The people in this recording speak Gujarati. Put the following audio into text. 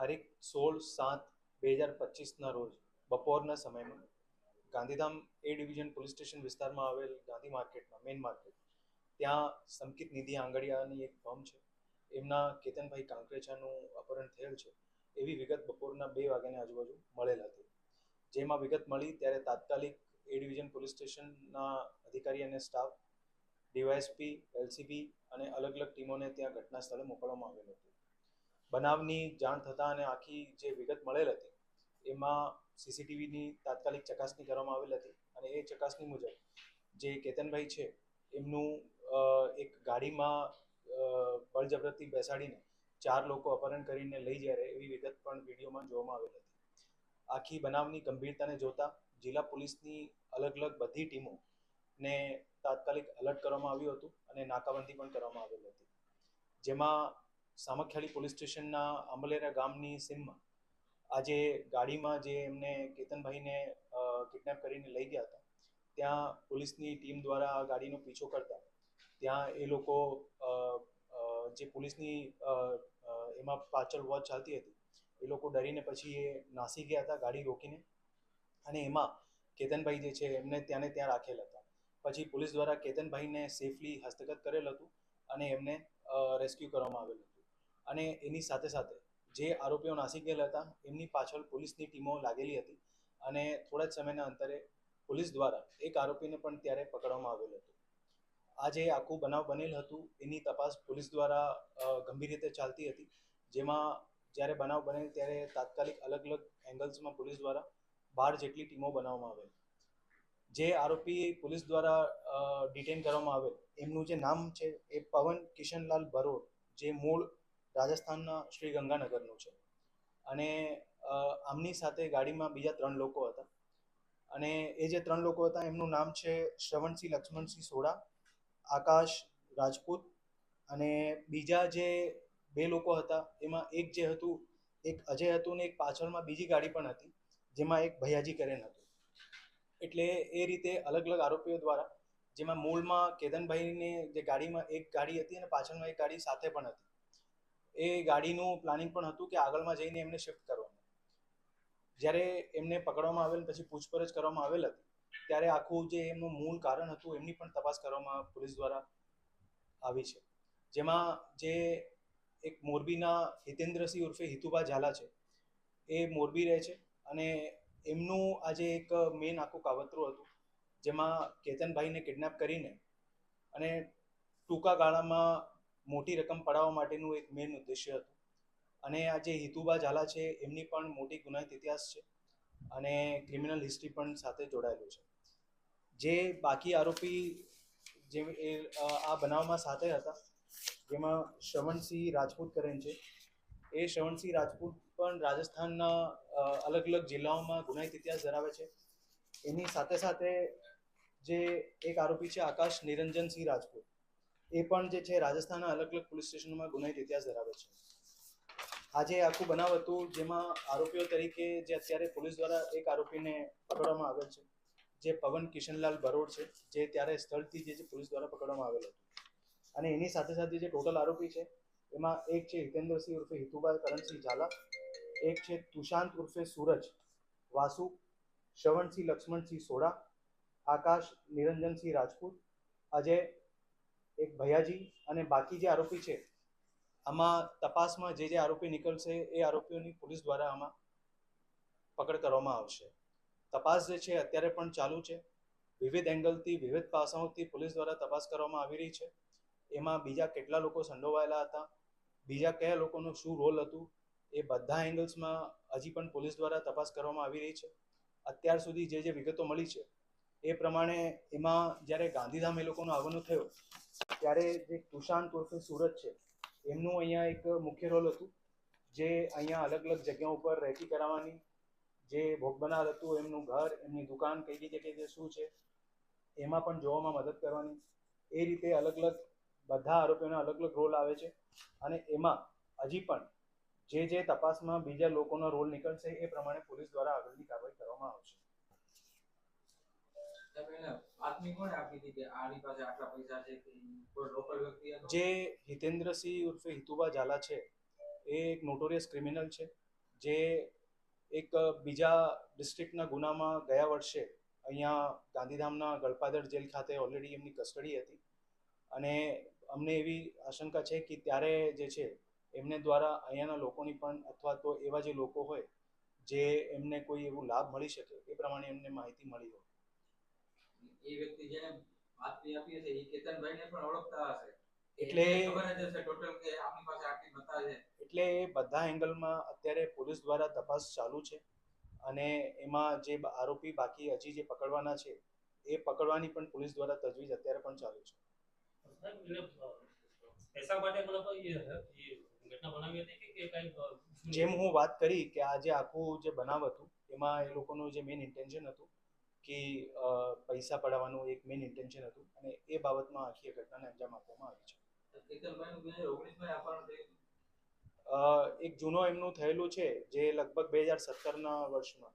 તારીખ સોળ સાત બે હજાર પચીસના રોજ બપોરના સમયમાં Gandhidham A division police station વિસ્તારમાં આવેલ ગાંધી માર્કેટમાં, મેઇન માર્કેટ. ત્યાં સંકિત નિધિ આંગડિયાની એક ફર્મ છે. એમના કેતનભાઈ કાંકરેચાનું અપહરણ થયેલ છે. એવી વિગત બપોરના બે વાગ્યાની આજુબાજુ મળેલ હતી. જેમાં વિગત મળી ત્યારે તાત્કાલિક એ ડિવિઝન પોલીસ સ્ટેશનના અધિકારી અને સ્ટાફ, ડીવાયએસપી, એલસીબી અને અલગ અલગ ટીમોને ત્યાં ઘટના સ્થળે મોકલવામાં આવેલ હતું. બનાવની જાણ થતાં અને આખી જે વિગત મળેલ હતી એમાં સીસીટીવીની તાત્કાલિક ચકાસણી કરવામાં આવેલ હતી અને એ ચકાસણી મુજબ જે કેતનભાઈ છે એમનું એક ગાડીમાં અ, બળજબરથી બેસાડીને ચાર લોકો અપહરણ કરીને લઈ જ્યારે એવી વિગત પણ વિડીયોમાં જોવામાં આવેલ હતી. આખી બનાવની ગંભીરતાને જોતા જિલ્લા પોલીસની અલગ અલગ બધી ટીમો ને તાત્કાલિક અલર્ટ કરવામાં આવ્યું હતું અને નાકાબંધી પણ કરવામાં આવેલ હતી. જેમાં સામખિયાળી પોલીસ સ્ટેશનના આંબલેરા ગામની સીમમાં આજે ગાડીમાં જે એમને કેતનભાઈને કિડનેપ કરીને લઈ ગયા હતા, ત્યાં પોલીસની ટીમ દ્વારા આ ગાડીનો પીછો કરતા ત્યાં એ લોકો જે પોલીસની એમાં પાછળ વોચ ચાલતી હતી, એ લોકો ડરીને પછી એ નાસી ગયા હતા ગાડી રોકીને અને એમાં કેતનભાઈ જે છે એમને ત્યાંને ત્યાં રાખેલ હતા. પછી પોલીસ દ્વારા કેતનભાઈને સેફલી હસ્તગત કરેલ હતું અને એમને રેસ્ક્યુ કરવામાં આવેલ અને એની સાથે સાથે જે આરોપીઓ નાસી ગયેલા હતા, એમની પાછળ પોલીસની ટીમો લાગેલી હતી અને થોડા જ સમયના અંતરે પોલીસ દ્વારા એક આરોપીને પણ ત્યારે પકડવામાં આવેલ હતું. આ જે આખું બનાવ બનેલ હતું, એની તપાસ પોલીસ દ્વારા ગંભીર રીતે ચાલતી હતી. જેમાં જ્યારે બનાવ બનેલ ત્યારે તાત્કાલિક અલગ અલગ એંગલ્સમાં પોલીસ દ્વારા બાર જેટલી ટીમો બનાવવામાં આવેલ. જે આરોપી પોલીસ દ્વારા ડિટેન કરવામાં આવેલ, એમનું જે નામ છે એ પવન કિશનલાલ બરોડ જે મૂળ રાજસ્થાનના શ્રી ગંગાનગરનું છે. અને આમની સાથે ગાડીમાં બીજા ત્રણ લોકો હતા. અને એ જે ત્રણ લોકો હતા, એમનું નામ છે શ્રવણસિંહ, લક્ષ્મણસિંહ સોડા, આકાશ રાજપૂત અને બીજા જે બે લોકો હતા, એમાં એક જે હતું, એક અજય હતું ને એક પાછળમાં બીજી ગાડી પણ હતી, જેમાં એક ભૈયાજી કરેન હતું. એટલે એ રીતે અલગ અલગ આરોપીઓ દ્વારા, જેમાં મૂળમાં કેદનભાઈની જે ગાડીમાં એક ગાડી હતી અને પાછળમાં એક ગાડી સાથે પણ હતી. એ ગાડીનું પ્લાનિંગ પણ હતું કે આગળમાં જઈને એમને શિફ્ટ કરવાનું. જ્યારે એમને પકડવામાં આવેલ પછી પૂછપરછ કરવામાં આવેલ હતી, ત્યારે આખું જે એમનું મૂળ કારણ હતું, એમની પણ તપાસ કરવામાં પોલીસ દ્વારા આવી છે. જેમાં જે એક મોરબીના હિતેન્દ્રસિંહ ઉર્ફે હિતુભા ઝાલા છે, એ મોરબી રહે છે અને એમનું આજે એક મેઇન આખું કાવતરું હતું, જેમાં કેતનભાઈને કિડનેપ કરીને અને ટૂંકા ગાળામાં મોટી રકમ પડાવવા માટેનું એક મેઇન ઉદ્દેશ્ય હતું. અને આ જે હિતુબા ઝાલા છે, એમની પણ મોટી ગુનાહિત ઇતિહાસ છે અને ક્રિમિનલ હિસ્ટ્રી પણ સાથે જોડાયેલું છે. જે બાકી આરોપી જે આ બનાવમાં સાથે હતા, જેમાં શ્રવણસિંહ રાજપૂત કરેન છે. એ શ્રવણસિંહ રાજપૂત પણ રાજસ્થાનના અલગ અલગ જિલ્લાઓમાં ગુનાહિત ઇતિહાસ ધરાવે છે. એની સાથે સાથે જે એક આરોપી છે, આકાશ નિરંજનસિંહ રાજપૂત. એ પણ જે છે રાજસ્થાનના અલગ અલગ પોલીસ સ્ટેશનોમાં ગુનાહિત ઇતિહાસ ધરાવે છે. આજે આખું બનાવ હતું જેમાં આરોપીઓ તરીકે જે અત્યારે પોલીસ દ્વારા એક આરોપીને પકડવામાં આવેલ છે, જે પવન કિશનલાલ બરોડ છે, જે ત્યારે સ્થળથી જે પોલીસ દ્વારા પકડવામાં આવેલ હતું. અને એની સાથે સાથે જે ટોટલ આરોપી છે, એમાં એક છે હિતેન્દ્રસિંહ ઉર્ફે હિતુબા કરણસિંહ ઝાલા, એક છે તુષાંત ઉર્ફે સૂરજ, વાસુ શ્રવણસિંહ લક્ષ્મણસિંહ સોડા આકાશ નિરંજનસિંહ રાજપૂત, અજય એક ભૈયાજી અને બાકી જે આરોપી છે, આમાં તપાસમાં જે જે આરોપી નીકળશે એ આરોપીઓની પોલીસ દ્વારા આમાં પકડ કરવામાં આવશે. તપાસ જે છે અત્યારે પણ ચાલુ છે. વિવિધ એંગલથી, વિવિધ પાસાઓથી પોલીસ દ્વારા તપાસ કરવામાં આવી રહી છે. એમાં બીજા કેટલા લોકો સંડોવાયેલા હતા, બીજા કયા લોકોનો શું રોલ હતું, એ બધા એંગલ્સમાં હજી પણ પોલીસ દ્વારા તપાસ કરવામાં આવી રહી છે. અત્યાર સુધી જે જે વિગતો મળી છે, એ પ્રમાણે એમાં જ્યારે ગાંધીધામ એ લોકોનો આવવાનો થયો ત્યારે જે તુષાંત ઉર્ફે સુરત છે, એમનું અહીંયા એક મુખ્ય રોલ હતું, જે અહીંયા અલગ અલગ જગ્યાઓ ઉપર રહેતી કરાવવાની, જે ભોગ બનાર હતું, એમનું ઘર, એમની દુકાન, કઈ કઈ જગ્યાએ શું છે, એમાં પણ જોવામાં મદદ કરવાની. એ રીતે અલગ અલગ, બધા આરોપીઓના અલગ અલગ રોલ આવે છે અને એમાં હજી પણ જે જે તપાસમાં બીજા લોકોનો રોલ નીકળશે એ પ્રમાણે પોલીસ દ્વારા આગળની કાર્યવાહી કરવામાં આવશે. જે હિતેન્દ્રસિંહ ઉર્ફે હિતુબા ઝાલા છે, એ એક નોટોરિયસ ક્રિમિનલ છે, જે એક બીજા ડિસ્ટ્રિક્ટના ગુનામાં ગયા વર્ષે અહીંયા ગાંધીધામના ગળપાદર જેલ ખાતે ઓલરેડી એમની કસ્ટડી હતી. અને અમને એવી આશંકા છે કે ત્યારે જે છે, એમને દ્વારા અહીંયાના લોકોની પણ અથવા તો એવા જે લોકો હોય, જે એમને કોઈ એવું લાભ મળી શકે, એ પ્રમાણે એમને માહિતી મળી હોય. એ વ્યક્તિ જેને બાતમી આપી હશે એ કેતનભાઈને પણ ઓળખતા હશે. એટલે- ખબર જ હશે ટોટલ કે આપણી પાસે આટલી મતા છે. એટલે એ બધા એંગલમાં અત્યારે પોલીસ દ્વારા તપાસ ચાલુ છે અને એમાં જે આરોપી બાકી હજી જે પકડવાના છે એ પકડવાની પણ પોલીસ દ્વારા તજવીજ અત્યારે પણ ચાલુ છે. જેમ હું વાત કરી કે આ જે આખું જે બનાવ હતું એમાં એ લોકોનું જે મેઇન ઇન્ટેન્શન હતું કે પૈસા પડાવવાનું એક મેઇન ઇન્ટેન્શન હતું અને એ બાબતમાં આખી ઘટનાને અંજામ આપવામાં આવી છે. એક જૂનો એમનું થયેલું છે જે લગભગ બે હજાર સત્તરના વર્ષમાં.